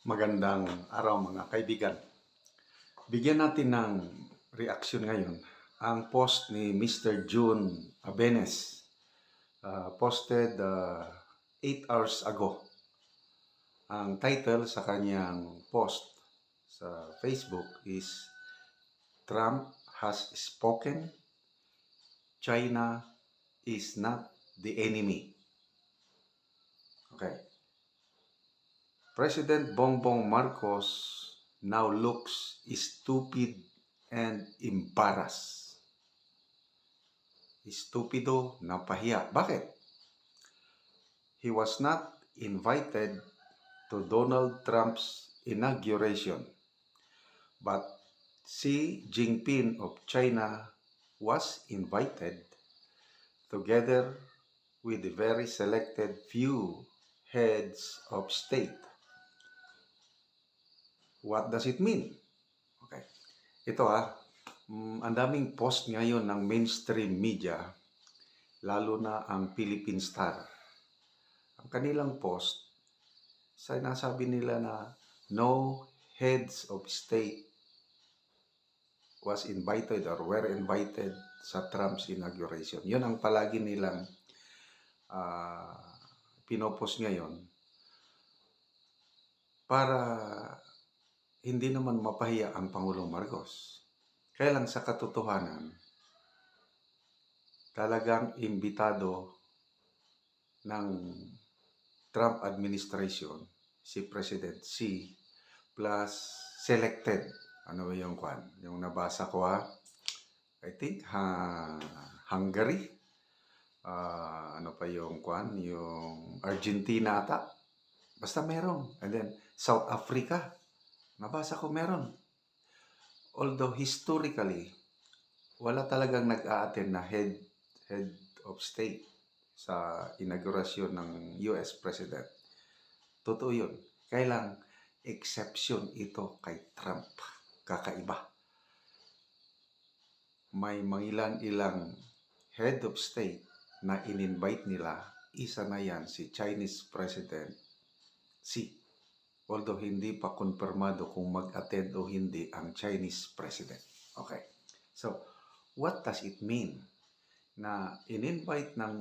Magandang araw mga kaibigan. Bigyan natin ng reaksyon ngayon ang post ni Mr. June Abenes uh, posted 8 hours ago. Ang title sa kanyang post sa Facebook is Trump has spoken, China is not the enemy. Okay. President Bongbong Marcos now looks stupid and embarrassed. Stupido, napahiya. Bakit? He was not invited to Donald Trump's inauguration. But Xi Jinping of China was invited together with a very selected few heads of state. What does it mean? Okay. Ito ah, mm, ang daming post ngayon ng mainstream media, lalo na ang Philippine Star. Ang kanilang post, sinasabi nila na no heads of state was invited or were invited sa Trump's inauguration. Yun ang palagi nilang uh, pinopost ngayon para hindi naman mapahiya ang Pangulong Marcos. Kaya lang sa katotohanan, talagang imbitado ng Trump administration si President Xi plus selected. Ano ba yung kwan? Yung nabasa ko ha? I think ha, Hungary. Uh, ano pa yung kwan? Yung Argentina ata. Basta meron. And then South Africa. Nabasa ko meron. Although historically, wala talagang nag-a-attend na head, head of state sa inaugurasyon ng US President. Totoo yun. Kailang exception ito kay Trump. Kakaiba. May mangilan-ilang head of state na in-invite nila. Isa na yan si Chinese President Xi although hindi pa konfirmado kung mag-attend o hindi ang Chinese President. Okay. So, what does it mean na in-invite ng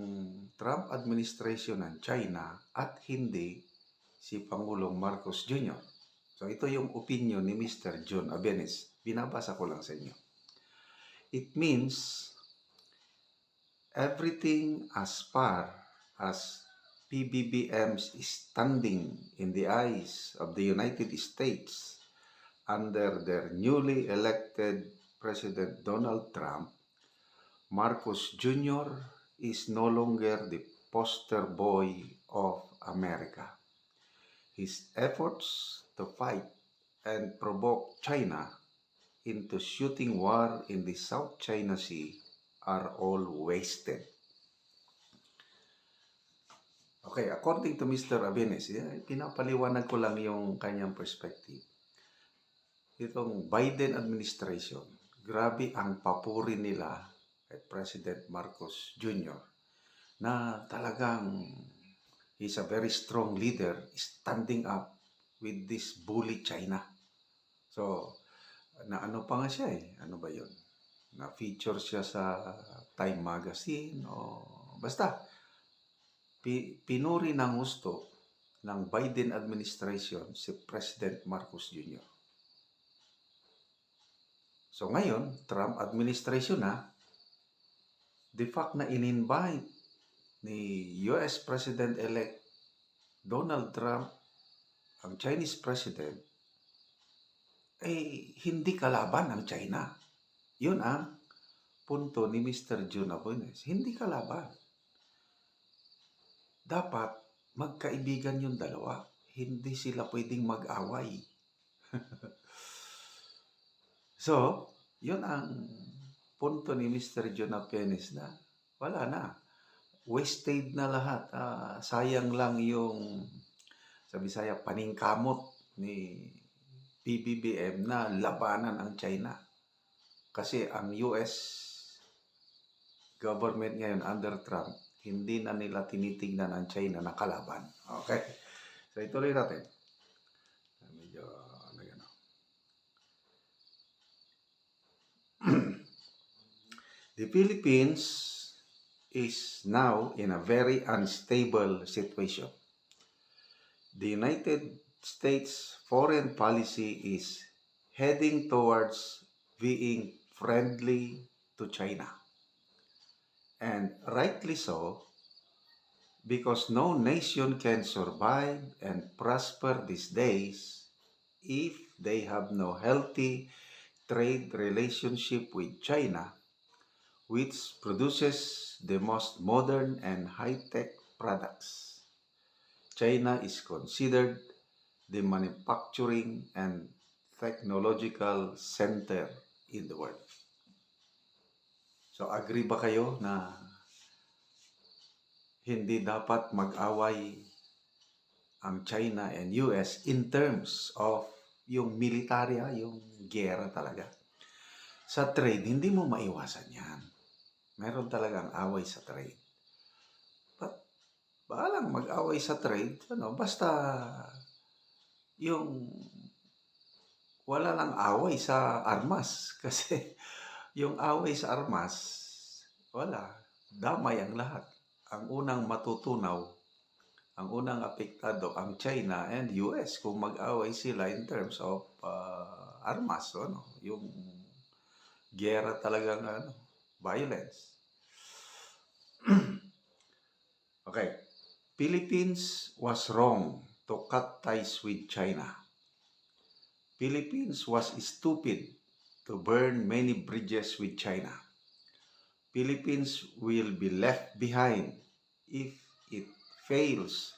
Trump administration ng China at hindi si Pangulong Marcos Jr.? So, ito yung opinion ni Mr. John Abenes. Binabasa ko lang sa inyo. It means everything as far as PBBM's standing in the eyes of the United States under their newly elected President Donald Trump, Marcos Jr. is no longer the poster boy of America. His efforts to fight and provoke China into shooting war in the South China Sea are all wasted. Okay, according to Mr. Abenes, yeah, pinapaliwanag ko lang yung kanyang perspective. Itong Biden administration, grabe ang papuri nila kay President Marcos Jr. na talagang he's a very strong leader standing up with this bully China. So, na ano pa nga siya eh? Ano ba yun? Na feature siya sa Time Magazine o basta pinuri ng gusto ng Biden administration si President Marcos Jr. So ngayon, Trump administration na, the fact na in-invite ni US President-elect Donald Trump ang Chinese President, eh hindi kalaban ang China. Yun ang punto ni Mr. John Abuenes. Hindi kalaban dapat magkaibigan yung dalawa. Hindi sila pwedeng mag-away. so, yun ang punto ni Mr. John Apenes na wala na. Wasted na lahat. Uh, sayang lang yung sa Bisaya paningkamot ni PBBM na labanan ang China. Kasi ang US government ngayon under Trump hindi na nila tinitingnan ang China na kalaban. Okay? So ituloy natin. Medyo nagano. Ah. The Philippines is now in a very unstable situation. The United States foreign policy is heading towards being friendly to China. And rightly so, because no nation can survive and prosper these days if they have no healthy trade relationship with China, which produces the most modern and high-tech products. China is considered the manufacturing and technological center in the world. So agree ba kayo na hindi dapat mag-away ang China and US in terms of yung militarya, yung gera talaga. Sa trade, hindi mo maiwasan yan. Meron talagang away sa trade. But, balang mag-away sa trade, ano, basta yung wala lang away sa armas. Kasi yung away sa armas, wala. Damay ang lahat. Ang unang matutunaw, ang unang apektado, ang China and US kung mag-away sila in terms of uh, armas. Ano, yung gera talagang ano, violence. okay. Philippines was wrong to cut ties with China. Philippines was stupid to burn many bridges with China. Philippines will be left behind if it fails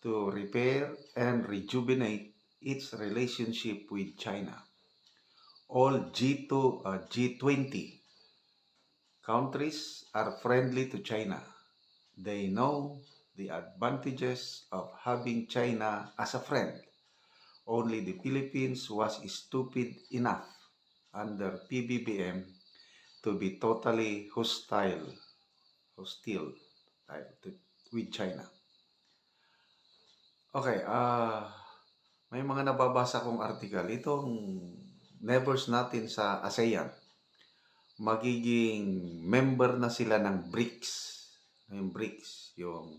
to repair and rejuvenate its relationship with China. All G2, uh, G20 countries are friendly to China. They know the advantages of having China as a friend. Only the Philippines was stupid enough under PBBM to be totally hostile, hostile uh, to, with China. Okay, ah may mga nababasa kong article. Itong neighbors natin sa ASEAN, magiging member na sila ng BRICS. Yung BRICS, yung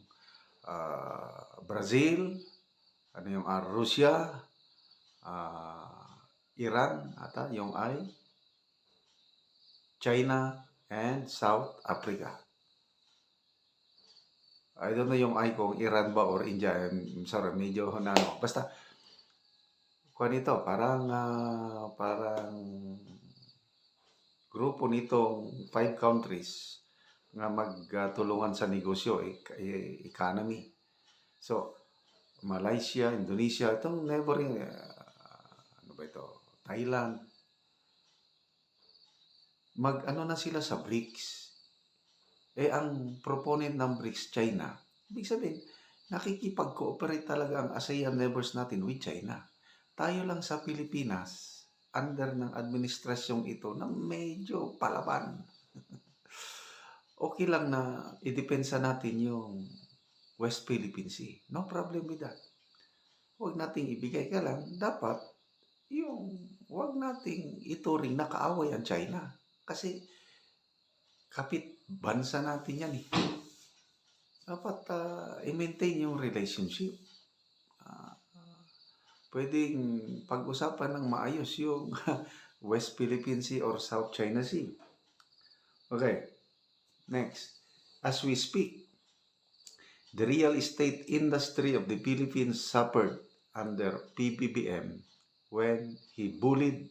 ah, Brazil, ano yung ah, Russia, ah, Iran, ata yung ay China and South Africa. I don't know yung ay kung Iran ba or India. I'm sorry, medyo na ano. Basta, kung ito, parang, ah, parang grupo nitong five countries nga magtulungan sa negosyo, e- e- economy. So, Malaysia, Indonesia, itong neighboring, ah, ano ba ito, Thailand, mag-ano na sila sa BRICS. Eh, ang proponent ng BRICS, China, ibig sabihin, nakikipag-cooperate talaga ang ASEAN neighbors natin with China. Tayo lang sa Pilipinas, under ng administrasyong ito, na medyo palaban. okay lang na idepensa natin yung West Philippine Sea. No problem with that. Huwag nating ibigay ka lang. Dapat, yung, huwag nating ituring na kaaway ang China. Kasi, kapit bansa natin yan eh. Dapat ah, i-maintain yung relationship. Ah, pwedeng pag-usapan ng maayos yung West Philippine Sea or South China Sea. Okay. Next. As we speak, the real estate industry of the Philippines suffered under PBBM when he bullied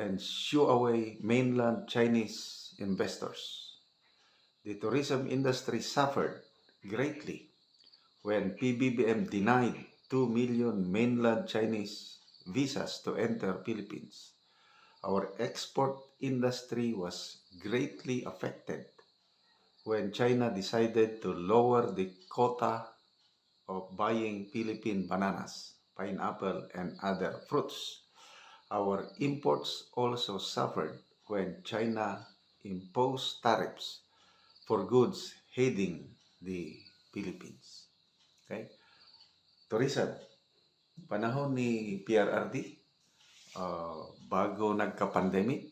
and shoo away mainland Chinese investors. The tourism industry suffered greatly when PBBM denied 2 million mainland Chinese visas to enter Philippines. Our export industry was greatly affected when China decided to lower the quota of buying Philippine bananas, pineapple, and other fruits. Our imports also suffered when China imposed tariffs for goods heading the Philippines. Okay? Tourism. Panahon ni PRRD, uh, bago nagka-pandemic,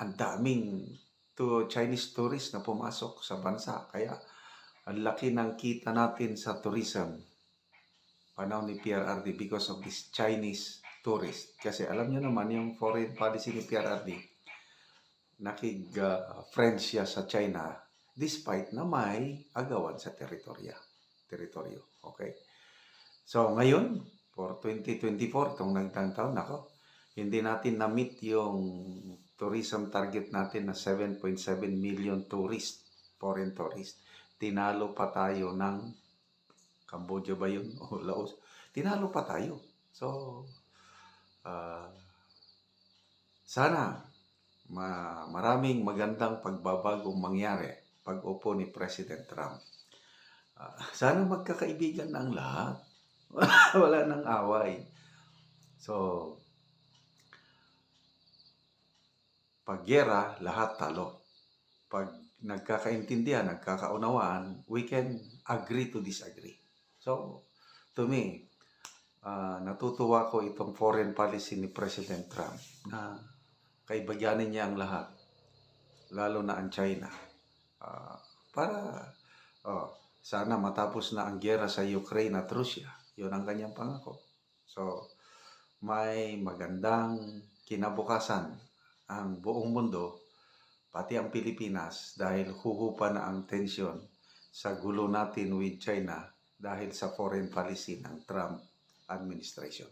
ang daming to Chinese tourists na pumasok sa bansa. Kaya ang laki ng kita natin sa tourism panahon ni PRRD because of this Chinese tourist. Kasi alam niyo naman yung foreign policy ni PRRD, nakig-friend siya sa China despite na may agawan sa teritorya. Teritoryo. Okay? So, ngayon, for 2024, itong nagdang taon, ako, hindi natin na-meet yung tourism target natin na 7.7 million tourist, foreign tourist. Tinalo pa tayo ng Cambodia ba yun? O Laos? Tinalo pa tayo. So, ah, sana ma maraming magandang pagbabagong mangyari pag upo ni President Trump. Ah, sana magkakaibigan na lahat. Wala nang away. So, pag gera, lahat talo. Pag nagkakaintindihan, nagkakaunawaan, we can agree to disagree. So, to me, ah, natutuwa ko itong foreign policy ni President Trump na kaibagyanin niya ang lahat, lalo na ang China. Ah, para oh, sana matapos na ang gera sa Ukraine at Russia. Yun ang kanyang pangako. So, may magandang kinabukasan ang buong mundo, pati ang Pilipinas, dahil huhupa na ang tensyon sa gulo natin with China dahil sa foreign policy ng Trump administration.